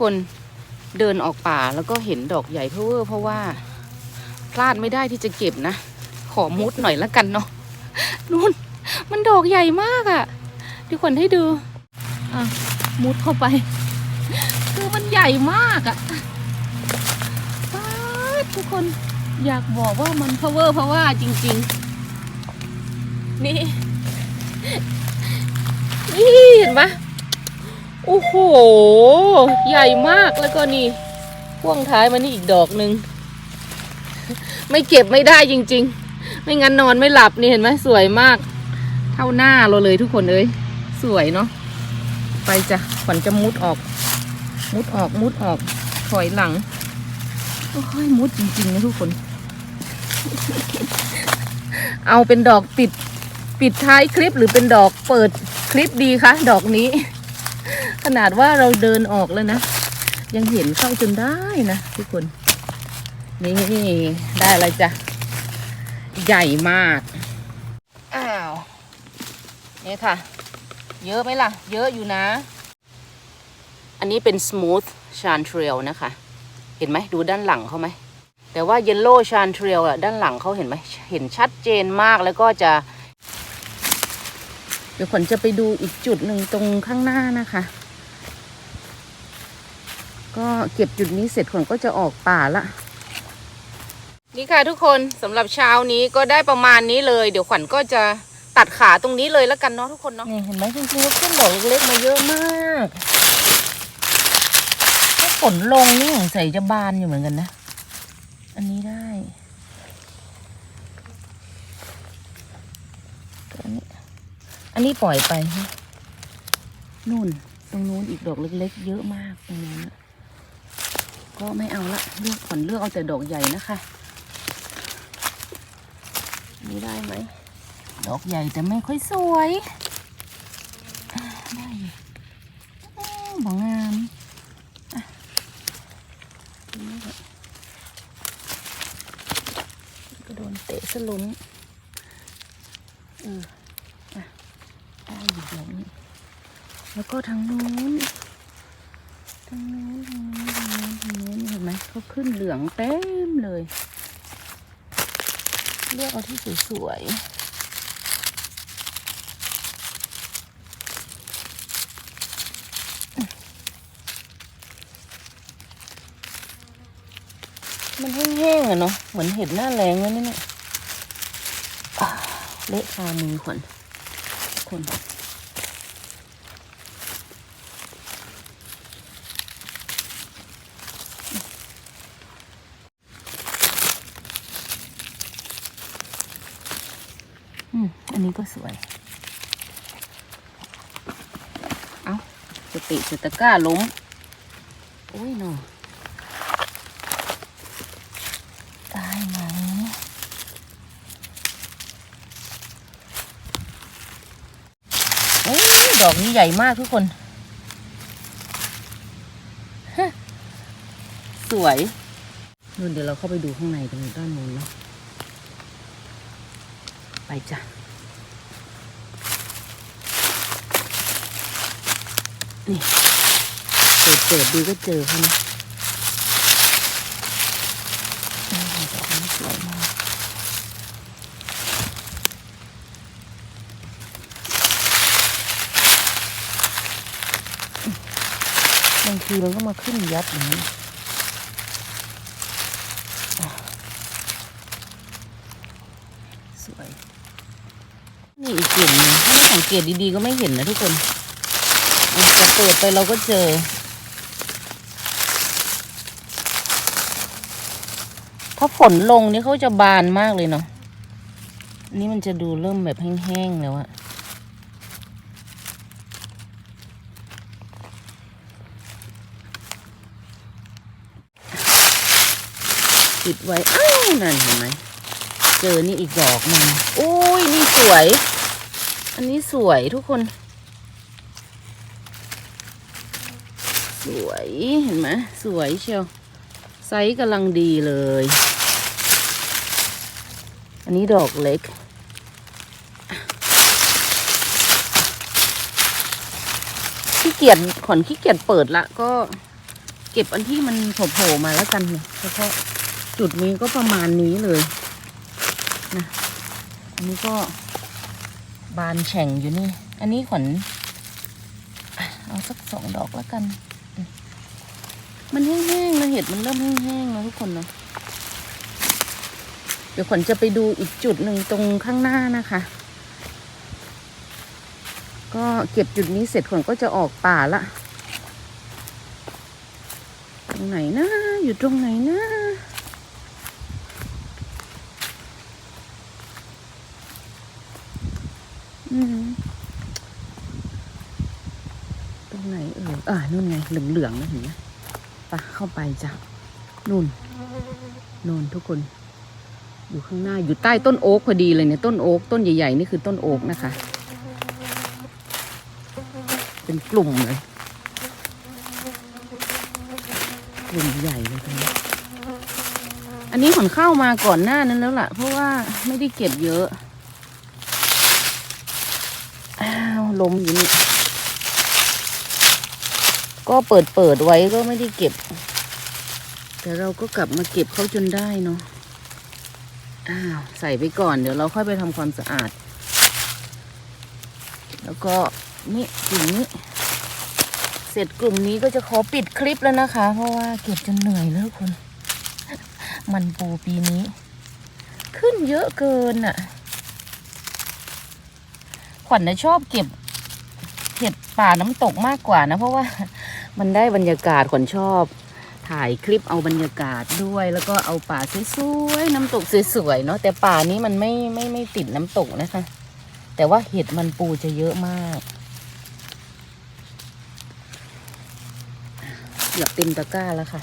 คนเดินออกป่าแล้วก็เห็นดอกใหญ่เพราะว่าเพราะว่าพลาดไม่ได้ที่จะเก็บนะ ขอมุดหน่อยละกันเนาะนู่นมันดอกใหญ่มากอะ่ะที่คนให้ดูอะมุดเข้าไป คือมันใหญ่มากอะ่ะทุกคนอยากบอกว่ามัน power เพราะว่าจริง ๆ นี่ นี่เห็นปะ โอ้โห ใหญ่มากแล้วก็นี่พ่วงท้ายมานี่อีกดอกหนึ่ง ไม่เก็บไม่ได้จริง ๆ ไม่งั้นนอนไม่หลับนี่เห็นไหมสวยมาก เท่าหน้าเราเลยทุกคนเอ้ยสวยเนาะไปจ้ะขวัญจะมุดออก มุดออกมุดออกถอยหลังโอ้ยมุดจริงๆนะทุกคน เอาเป็นดอกปิด ปิดท้ายคลิปหรือเป็นดอกเปิดคลิปดีคะดอกนี้ ขนาดว่าเราเดินออกแล้วนะ ยังเห็นเข้าจนได้นะทุกคน นี่ได้อะไรจ้ะ ใหญ่มาก อ้าว นี่ค่ะ เยอะไหมล่ะ เยอะอยู่นะ อันนี้เป็น smooth chanterelle นะคะ เห็นไหมดูด้านหลังเขาไหมแต่ว่า yellow chanterelle อะด้านหลังเขาเห็นไหมเห็นชัดเจนมากแล้วก็จะ เดี๋ยวขวัญจะไปดูอีกจุดหนึ่งตรงข้างหน้านะคะ ก็เก็บจุดนี้เสร็จขวัญก็จะออกป่าละ นี่ค่ะทุกคนสำหรับเช้านี้ก็ได้ประมาณนี้เลย เดี๋ยวขวัญก็จะตัดขาตรงนี้เลยแล้วกันเนาะทุกคนเนาะนี่เห็นไหมจริงๆขึ้นดอกเล็กๆมาเยอะมากถ้าฝนลงนี่สงสัยจะบานอยู่เหมือนกันนะ อันนี้ได้อันนี้อันนี้ปล่อยไปฮะนู่นตรงนู้นอีกดอกเล็กๆ เยอะมากตรงนู้นน่ะ ก็ไม่เอาละเลือกขวัญเลือกเอาแต่ดอกใหญ่นะคะนี่ได้ไหมดอกใหญ่แต่ไม่ค่อยสวยได้อยู่อ้าวบางงามอะนี่แหละก็โดนเตะสลุนเอออะได้อยู่ดอกนี้แล้วก็ทางนู้นทางนู้นทางนู้นทางนู้นทางนู้น็ขึ้นเหลืองเต็มเลย เลือกเอาที่สวยๆ มันแห้งๆอะเนาะ เหมือนเห็ดหน้าแรงเลยนี่เนี่ยเละคามือขวัญคน อืม อันนี้ก็สวย เอาสติสตะกร้าล้ม โอ้ยหนอตายไหมโอ้ยดอกนี้ใหญ่มากทุกคนฮะสวยนู่นเดี๋ยวเราเข้าไปดูข้างในตรงด้านโน้นเนาะ ไปจ้ะนี่เปิดเปิดดูก็เจอเขานะดอกนี้สวยมากบางทีมันก็มาขึ้นยัดอย่างนี้ สวย นี่อีกกลิ่นหนึงถ้าไม่สังเกตดีๆก็ไม่เห็นนะทุกคนเอาเปิดไปเราก็เจอ ถ้าฝนลงนี่เขาจะบานมากเลยเนาะนี่มันจะดูเริ่มแบบแห้งๆแล้วอะปิดไว้อ้าวนั่นเห็นไหม เจอนี่อีกดอกหนึ่งโอ้ย นี่สวย อันนี้สวยทุกคน สวยเห็นไหมสวยเชียวไซส์กำลังดีเลย อันนี้ดอกเล็ก ขี้เกียจขอนขี้เกียจเปิดละก็เก็บอันที่มันโผล่มาแล้วกันเนี่ยเฉพาะจุดนี้ก็ประมาณนี้เลยนะอันนี้ก็ บานแฉ่งอยู่นี่ อันนี้ขวัญเอาสักสองดอกแล้วกันมมันแห้งๆนะเห็ดมันเริ่มแห้งๆแล้วทุกคนเนาะเดี๋ยวขวัญจะไปดูอีกจุดหนึ่งตรงข้างหน้านะคะ ก็เก็บจุดนี้เสร็จขวัญก็จะออกป่าละตรงไหนนะ อยู่ตรงไหนนะ อืม ตรงไหนเอออ่านู่นไง เหลืองๆนะเห็นไหมปะเข้าไปจ้ะนู่นนู่นทุกคน อยู่ข้างหน้าอยู่ใต้ต้นโอ๊กพอดีเลยเนี่ยต้นโอ๊กต้นใหญ่ๆนี่คือต้นโอ๊กนะคะ เป็นกลุ่มเลยกลุ่มใหญ่เลยตรงนี้อันนี้ขนเข้ามาก่อนหน้านั้นแล้วล่ะ เพราะว่าไม่ได้เก็บเยอะ อ้าว ลมอยู่นี่ ก็เปิดเปิดไว้ก็ไม่ได้เก็บ แต่เราก็กลับมาเก็บเขาจนได้เนาะ อ้าว ใส่ไปก่อนเดี๋ยวเราค่อยไปทำความสะอาด แล้วก็นี่กลุ่มนี้ เสร็จกลุ่มนี้ก็จะขอปิดคลิปแล้วนะคะ เพราะว่าเก็บจนเหนื่อยแล้วทุกคนมันปูปีนี้ ขึ้นเยอะเกินอะขวัญนะชอบเก็บ ป่าน้ำตกมากกว่านะ เพราะว่ามันได้บรรยากาศขวัญชอบ ถ่ายคลิปเอาบรรยากาศด้วย แล้วก็เอาป่าสวยๆน้ำตกสวยๆเนาะแต่ป่านี้มันไม่ไม่ไม่ติดน้ำตกนะคะ แต่ว่าเห็ดมันปูจะเยอะมากเกือบเต็มตะกร้าแล้วค่ะ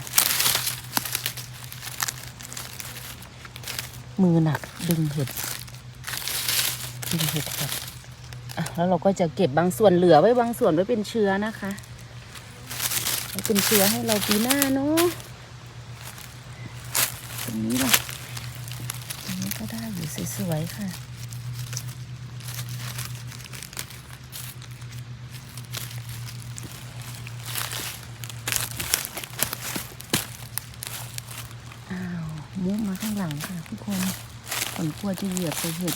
มือหนักดึงเห็ดดึงเห็ดครับอะ แล้วเราก็จะเก็บบางส่วนเหลือไว้บางส่วนไว้เป็นเชื้อนะคะไว้เป็นเชื้อให้เราปีหน้าเนาะตรงนี้ล่ะตรงนี้ก็ได้อยู่สวยๆค่ะอ้าวมุกมาข้างหลังค่ะทุกคนฝนกลัวจะเหยียบไปเห็ด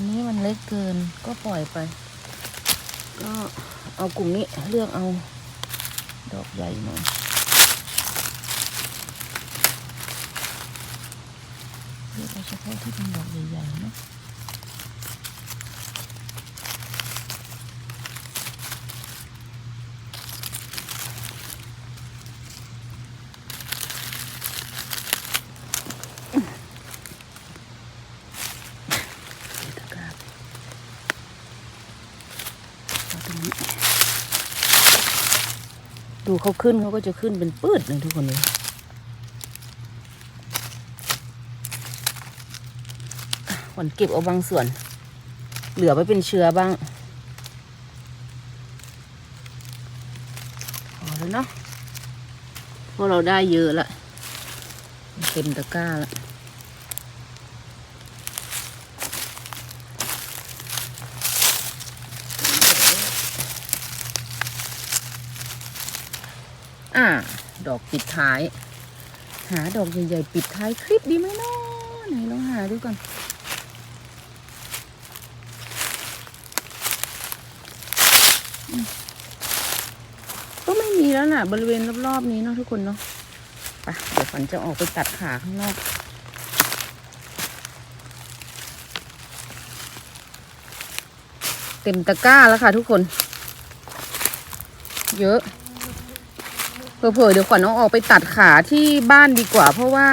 อันนี้มันเล็กเกินก็ปล่อยไป ก็เอากลุ่มนี้เลือกเอาดอกใหญ่หน่อยเลือกเอาเฉพาะที่เป็นดอกใหญ่ๆนะกร้าเอาตรงนี้ดู เขาขึ้นเขาก็จะขึ้นเป็นปืดเลยทุกคนเลยวันเก็บเอาบางส่วน เหลือไว้เป็นเชื้อบ้างพอแล้วเนาะเพราะเราได้เยอะละเต็มตะกร้าละ อ่า ดอกปิดท้าย หาดอกใหญ่ๆปิดท้ายคลิปดีไหมเนาะไหนลองหาดูก่อนก็ไม่มีแล้วน่ะ บริเวณรอบๆนี้เนาะทุกคนเนาะไปเดี๋ยวฝันจะออกไปตัดขาข้างนอกเต็มตะกร้าแล้วค่ะทุกคน เยอะ เผื่อๆเดี๋ยวขวัญเอาออกไปตัดขาที่บ้านดีกว่า เพราะว่า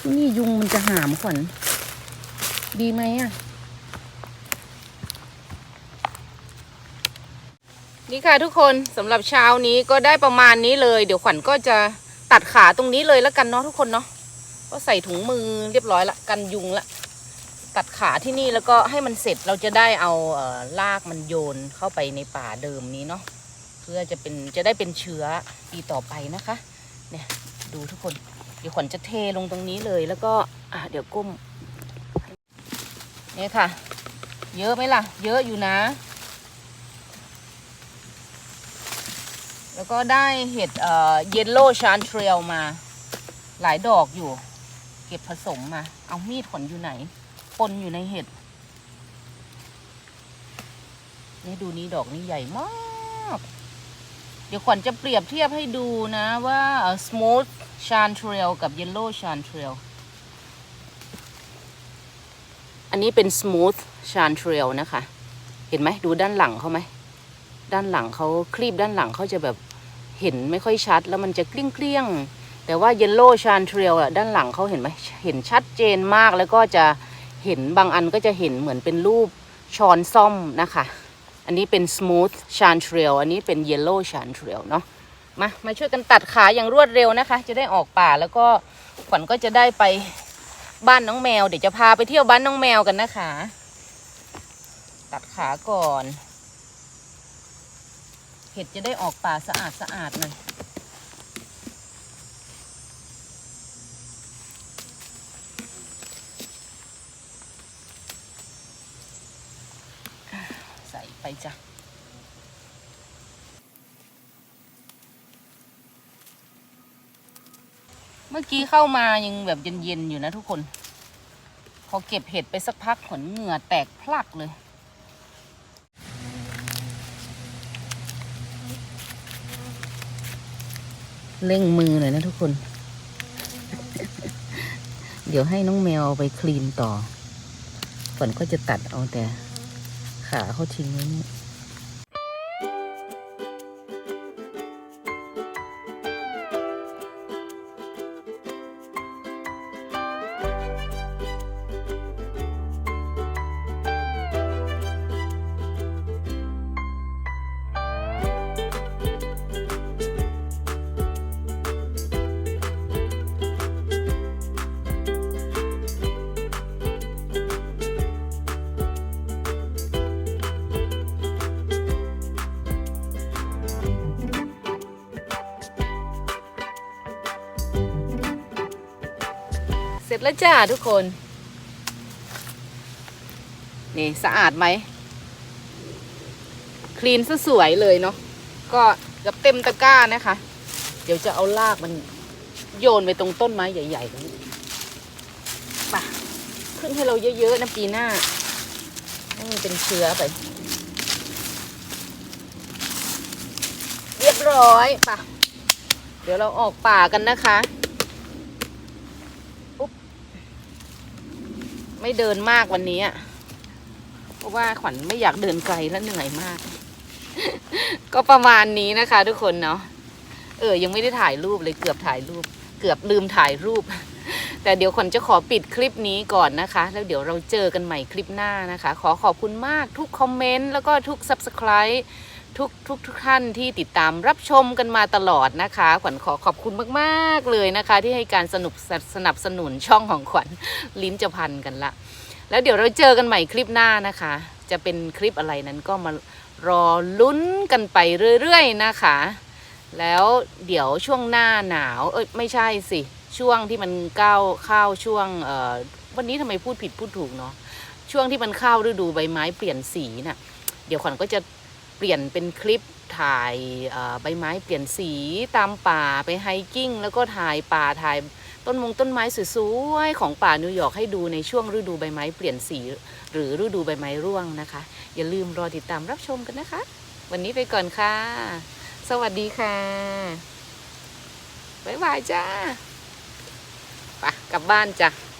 ที่นี่ยุงมันจะหามขวัญดีไหมอะ นี่ค่ะทุกคนสำหรับเช้านี้ก็ได้ประมาณนี้เลย เดี๋ยวขวัญก็จะตัดขาตรงนี้เลยแล้วกันเนาะทุกคนเนาะก็ใส่ถุงมือเรียบร้อยละกันยุงละตัดขาที่นี่แล้วก็ให้มันเสร็จเราจะได้เอาลากมันโยนเข้าไปในป่าเดิมนี้เนาะ พื่อจะเป็นจะได้เป็นเชื้อปีต่อไปนะคะ เนี่ยดูทุกคน เดี๋ยวขวัญจะเทลงตรงนี้เลยแล้วก็อะเดี๋ยวก้มเนี่ยค่ะ เยอะไหมล่ะ เยอะอยู่นะ แล้วก็ได้เห็ดเอ่อเยลโล่ชานเทรลมา หลายดอกอยู่ เก็บผสมมา เอามีดขนอยู่ไหนปนอยู่ในเห็ดนี่ดูนี้ดอกนี้ใหญ่มาก ดี๋ยวขวัญจะเปรียบเทียบให้ดูนะว่า smooth chanterelle กับ yellow chanterelle อันนี้เป็น smooth chanterelle นะคะ เห็นไหมดูด้านหลังเขาไหม ด้านหลังเขาคลีบด้านหลังเขาจะแบบเห็นไม่ค่อยชัดแล้วมันจะเกลี้ยงๆแต่ว่า yellow chanterelle อะด้านหลังเขาเห็นไหมเห็นชัดเจนมากแล้วก็จะเห็นบางอันก็จะเห็นเหมือนเป็นรูปช้อนซ่อมนะคะ อันนี้เป็น smooth chanterelle อันนี้เป็น yellow chanterelle เนาะมามาช่วยกันตัดขาอย่างรวดเร็วนะคะ จะได้ออกป่าแล้วก็ขวัญก็จะได้ไปบ้านน้องแมว เดี๋ยวจะพาไปเที่ยวบ้านน้องแมวกันนะคะ ตัดขาก่อน เห็ดจะได้ออกป่าสะอาดสะอาดหน่อย ใส่ ไปจ้ะเมื่อกี้เข้ามายังแบบเย็นๆอยู่นะทุกคน พอเก็บเห็ดไปสักพักขนเหงื่อแตกพลักเลยเร่งมือหน่อยนะทุกคน เดี๋ยวให้น้องแมวไปคลีนต่อฝนก็จะตัดเอาแต่ ขาเขาทิ้งไว้เนี่ย แล้วจ้าทุกคน นี่สะอาดไหม คลีนซะสวยเลยเนาะ ก็กับเต็มตะกร้านะคะ เดี๋ยวจะเอาลากมันโยนไปตรงต้นไม้ใหญ่ๆตรงนี้ป่ะ ขึ้นให้เราเยอะๆนะปีหน้าให้มันเป็นเชื้อไป เรียบร้อยป่ะ เดี๋ยวเราออกป่ากันนะคะ ไม่เดินมากวันนี้อะเพราะว่าขวัญไม่อยากเดินไกลและเหนื่อยมาก ก็ประมาณนี้นะคะ ทุกคนเนาะเออ ยังไม่ได้ถ่ายรูปเลยเกือบถ่ายรูป เกือบลืมถ่ายรูป แต่เดี๋ยวขวัญจะขอปิดคลิปนี้ก่อนนะคะ แล้วเดี๋ยวเราเจอกันใหม่คลิปหน้านะคะ ขอขอบคุณมากทุกคอมเมนต์แล้วก็ทุก subscribe ทุกทุกทุกท่านที่ติดตามรับชมกันมาตลอดนะคะ ขวัญขอขอบคุณมากๆเลยนะคะ ที่ให้การสนุกสนับสนุนช่องของขวัญลิ้นจะพันกันละ แล้วเดี๋ยวเราเจอกันใหม่คลิปหน้านะคะ จะเป็นคลิปอะไรนั้นก็มารอลุ้นกันไปเรื่อยๆนะคะ แล้วเดี๋ยวช่วงหน้าหนาวเอ้ยไม่ใช่สิ ช่วงที่มันก้าวเข้าช่วงเอ่อวันนี้ทำไมพูดผิดพูดถูกเนาะช่วงที่มันเข้าฤดูใบไม้เปลี่ยนสีน่ะเดี๋ยวขวัญก็จะ ปลี่ยนเป็นคลิปถ่ายใบไม้เปลี่ยนสีตามป่าไปไฮกิ้ง แล้วก็ถ่ายป่าถ่ายต้นมงต้นไม้สวยๆของป่านิวยอร์กให้ดูในช่วงฤดูใบไม้เปลี่ยนสี หรือฤดูใบไม้ร่วงนะคะ อย่าลืมรอติดตามรับชมกันนะคะ วันนี้ไปก่อนค่ะ สวัสดีค่ะบ๊ายบายจ้าไปกลับบ้านจ้ะ